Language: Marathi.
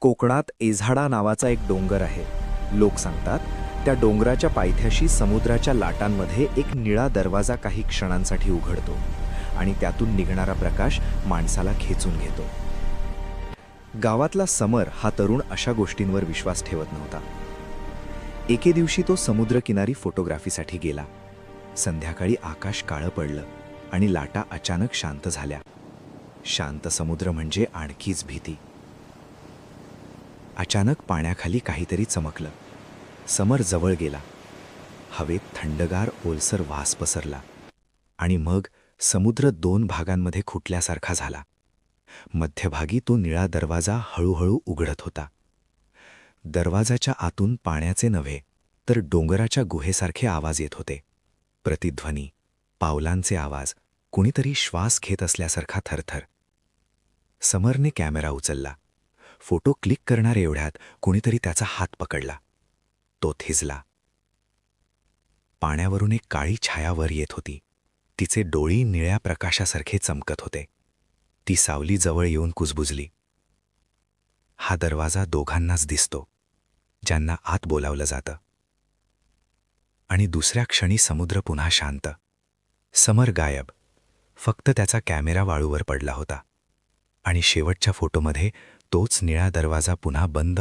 कोकणात एझाडा नावाचा एक डोंगर आहे. लोक सांगतात त्या डोंगराच्या पायथ्याशी समुद्राच्या लाटांमध्ये एक निळा दरवाजा काही क्षणांसाठी उघडतो आणि त्यातून निघणारा प्रकाश माणसाला खेचून घेतो. गावातला समर हा तरुण अशा गोष्टींवर विश्वास ठेवत नव्हता. एके दिवशी तो समुद्रकिनारी फोटोग्राफीसाठी गेला. संध्याकाळी आकाश काळं पडलं आणि लाटा अचानक शांत झाल्या. शांत समुद्र म्हणजे आणखीच भीती. अचानक पाण्याखाली काहीतरी चमकलं. समर जवळ गेला. हवेत थंडगार ओलसर वास पसरला आणि मग समुद्र दोन भागांमध्ये खुटल्यासारखा झाला. मध्यभागी तो निळा दरवाजा हळूहळू उघडत होता. दरवाजाच्या आतून पाण्याचे नव्हे तर डोंगराच्या गुहेसारखे आवाज येत होते. प्रतिध्वनी पावलांचे आवाज कुणीतरी श्वास घेत असल्यासारखा थरथर. समरने कॅमेरा उचलला. फोटो क्लिक करणार एवढ्यात कुणीतरी त्याचा हात पकडला. तो थिजला. पाण्यावरून एक काळी छाया वर येत होती. तिचे डोळी निळ्या प्रकाशासारखे चमकत होते. ती सावली जवळ येऊन कुजबुजली. हा दरवाजा दोघांनाच दिसतो. ज्यांना आत बोलावलं जातं. आणि दुसऱ्या क्षणी समुद्र पुन्हा शांत. समर गायब. फक्त त्याचा कॅमेरा वाळूवर पडला होता. आणि शेवटच्या फोटोमध्ये तोच निळा दरवाजा पुन्हा बंद